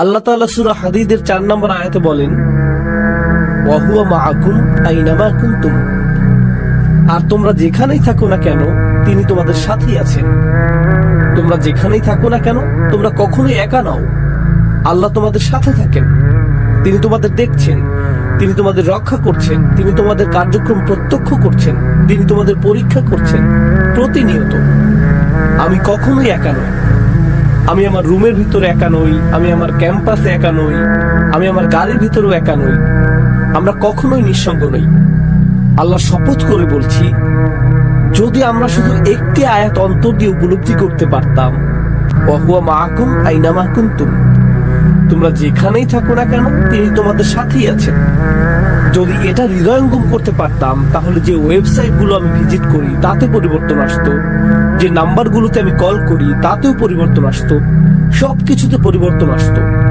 আল্লাহ তাআলা সূরা হাদীদের 4 নম্বর আয়াতে বলেন ওয়া হুয়া মাআকুম আইনামা কুনতুম। আর তোমরা যেখানেই থাকো না কেন, তিনি তোমাদের সাথেই আছেন। তোমরা যেখানেই থাকো না কেন, তোমরা কখনোই একা নাও। আল্লাহ তোমাদের সাথে থাকেন। তিনি তোমাদের দেখছেন। তিনি তোমাদের রক্ষা করছেন। তিনি তোমাদের কার্যক্রম প্রত্যক্ষ করছেন। তিনি তোমাদের পরীক্ষা করছেন প্রতিনিয়ত। আমি কখনোই একা নই। আমি আমার রুমের ভিতরে একা নই, আমি আমার ক্যাম্পাসে একা নই, আমি আমার গাড়ির ভিতরেও একা নই। আমরা কখনোই নিঃসঙ্গ নই। আল্লাহ শপথ করে বলছি, যদি আমরা শুধু একটি আয়াত অন্তর দিয়ে উপলব্ধি করতে পারতাম, ওয়াহুয়া মাহকুম আইনা মাহকুম তুম তোমরা যেখানেই থাকো না কেন, তিনি তোমাদের সাথেই আছেন। যদি এটা হৃদয়ঙ্গম করতে পারতাম, তাহলে যে ওয়েবসাইটগুলো আমি ভিজিট করি, তাতে পরিবর্তন আসতো। যে নাম্বারগুলোতে আমি কল করি, তাতেও পরিবর্তন আসতো। সব কিছুতে পরিবর্তন আসতো।